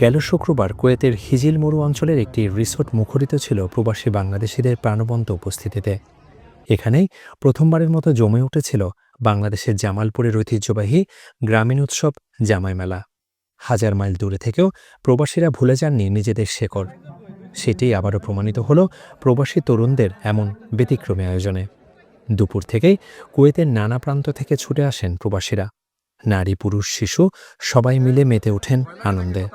গেল শুক্রবার কুয়েতের হিজিল মরু অঞ্চলের একটি রিসোর্ট মুখরিত ছিল প্রবাসী বাংলাদেশিদের প্রাণবন্ত উপস্থিতিতে। এখানেই প্রথমবারের মতো জমে উঠেছিল বাংলাদেশের জামালপুরের ঐতিহ্যবাহী গ্রামীণ উৎসব জামাই মেলা। হাজার মাইল দূরে থেকেও প্রবাসীরা ভুলে যাননি নিজেদের শেকড়। সেটি আবারও প্রমাণিত হল প্রবাসী তরুণদের এমন ব্যতিক্রমী আয়োজনে। দুপুর থেকেই কুয়েতের নানা প্রান্ত থেকে ছুটে আসেন প্রবাসীরা। নারী, পুরুষ, শিশু সবাই মিলে মেতে ওঠেন আনন্দে।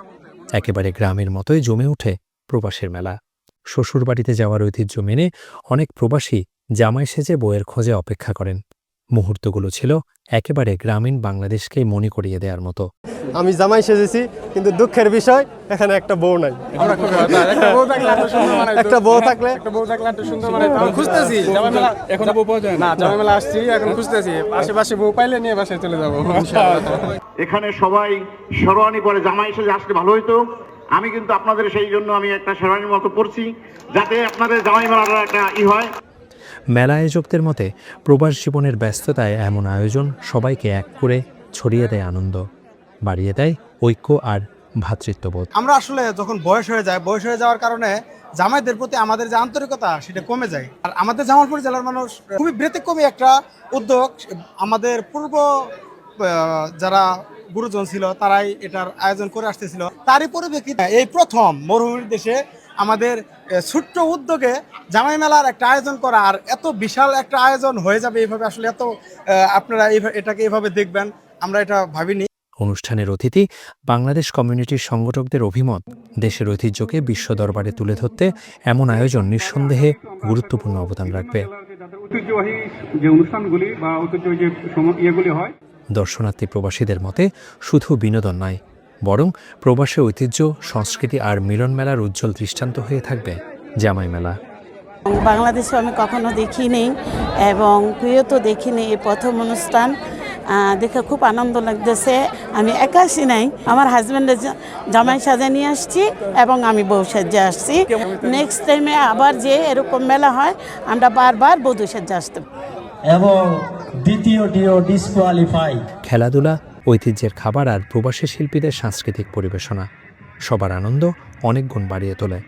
একেবারে গ্রামের মতোই জমে ওঠে প্রবাসের মেলা। শ্বশুর বাড়িতে যাওয়ার ঐতিহ্য মেনে অনেক প্রবাসী জামাই সেজে বইয়ের খোঁজে অপেক্ষা করেন। মুহূর্তগুলো ছিল একেবারে গ্রামীণ বাংলাদেশকেই মনে করিয়ে দেওয়ার মতো। আমি জামাই সেজেছি কিন্তু দুঃখের বিষয় এখানে একটা বউ নাই। একটা বউ থাকলে এত সুন্দর মানাইতো। একটা বউ থাকলে একটা বউ থাকলে এত সুন্দর মানাইতো। খুঁজতেছি। জামাই মেলা এখনও বউ পাওয়া যায় না। জামাই মেলা আসছি এখন খুঁজতেছি। আশেপাশে বউ পাইলে নিয়ে বাসায় চলে যাব। এখানে সবাই শেরওয়ানি পরে জামাই এসে আসলে ভালো হইতো। আমি কিন্তু আপনাদের সেই জন্য আমি একটা শেরওয়ানির মতো পড়ছি যাতে আপনাদের জামাই মেলার একটা ই হয়। মেলা আয়োজকদের মতে প্রবাস জীবনের ব্যস্ততায় এমন আয়োজন সবাইকে এক করে ছড়িয়ে দেয় আনন্দ। বাড়িয়ে দেয় ঐক্য আর ভ্রাতৃত্ববোধ। আমরা আসলে যখন বয়স হয়ে যায়, বয়স হয়ে যাওয়ার কারণে জামাইদের প্রতি আমাদের যে আন্তরিকতা, সেটা কমে যায়। আর আমাদের জামালপুর জেলার মানুষ খুবই ব্যতিক্রমী একটা উদ্যোগ। আমাদের পূর্ব যারা গুরুজন ছিল, তারাই এটার আয়োজন করে আসতেছিল। তারই পরিপ্রেক্ষিতে এই প্রথম মরুভূমির দেশে আমাদের ছোট্ট উদ্যোগে জামাই মেলার একটা আয়োজন করা, আর এত বিশাল একটা আয়োজন হয়ে যাবে এইভাবে আসলে এত আপনারা এটাকে এভাবে দেখবেন, আমরা এটা ভাবিনি। অনুষ্ঠানের অতিথি বাংলাদেশ কমিউনিটির সংগঠকদের অভিমত দেশের ঐতিহ্যকে বিশ্ব দরবারে তুলে ধরতে এমন আয়োজন নিঃসন্দেহে গুরুত্বপূর্ণ অবদান রাখবে। ঐতিহ্যবাহী যে অনুষ্ঠানগুলি বা ঐতিহ্যবাহী যে ইয়েগুলি হয় দর্শনার্থী প্রবাসীদের মতে শুধু বিনোদন নয় বরং প্রবাসী ঐতিহ্য সংস্কৃতি আর মিলন মেলার উজ্জ্বল দৃষ্টান্ত হয়ে থাকবে জামাই মেলা। বাংলাদেশে আমি কখনো দেখিনি এবং কুয়েতও দেখিনি এই প্রথম অনুষ্ঠান। দেখে খুব আনন্দ লাগতেছে। আমি একা আসি নাই আমার হাজব্যান্ডের জামাই সাজা নিয়ে আসছি এবং আমি বউ সাজে আসছি। নেক্সট টাইমে আবার যে এরকম মেলা হয় আমরা বারবার বধূ সাজে আসতে এবং দ্বিতীয়টিও ডিসকোয়ালিফাই খেলাধুলা ঐতিহ্যের খাবার আর প্রবাসী শিল্পীদের সাংস্কৃতিক পরিবেশনা সবার আনন্দ অনেক গুণ বাড়িয়ে তোলে।